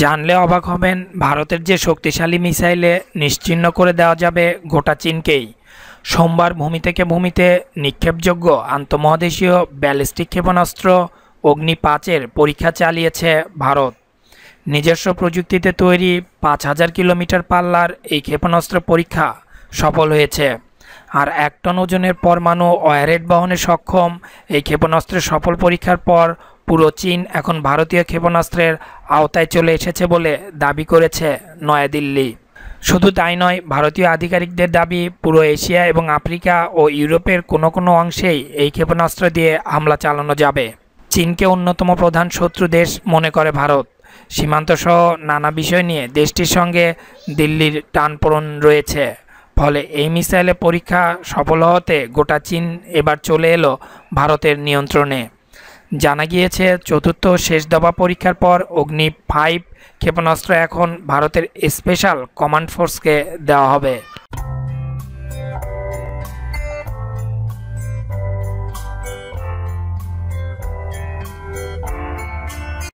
জানলে অবাক হবেন, ভারতের যে শক্তিশালী মিসাইলে নিশ্চিহ্ন করে দেওয়া যাবে গোটা চীনকেই। সোমবার ভূমি থেকে ভূমিতে নিক্ষেপযোগ্য আন্তঃমহাদেশীয় ব্যালিস্টিক ক্ষেপণাস্ত্র অগ্নি পাঁচের পরীক্ষা চালিয়েছে ভারত। নিজস্ব প্রযুক্তিতে তৈরি পাঁচ হাজার কিলোমিটার পাল্লার এই ক্ষেপণাস্ত্র পরীক্ষা সফল হয়েছে। আর এক টন ওজনের পরমাণু ওয়ারেড বহনে সক্ষম। এই ক্ষেপণাস্ত্রের সফল পরীক্ষার পর পুরো চীন এখন ভারতীয় ক্ষেপণাস্ত্রের আওতায় চলে এসেছে বলে দাবি করেছে নয়াদিল্লি। শুধু তাই নয়, ভারতীয় আধিকারিকদের দাবি পুরো এশিয়া এবং আফ্রিকা ও ইউরোপের কোনো কোনো অংশেই এই ক্ষেপণাস্ত্র দিয়ে হামলা চালানো যাবে। চীনকে অন্যতম প্রধান শত্রু দেশ মনে করে ভারত। সীমান্তসহ নানা বিষয় নিয়ে দেশটির সঙ্গে দিল্লির টানপোড়ন রয়েছে। ফলে এই মিসাইলের পরীক্ষা সফল হতে গোটা চীন এবার চলে এলো ভারতের নিয়ন্ত্রণে। জানা গিয়েছে, চতুর্থ শেষ দফা পরীক্ষার পর অগ্নি ফাইভ ক্ষেপণাস্ত্র এখন ভারতের স্পেশাল কমান্ড ফোর্সকে দেওয়া হবে।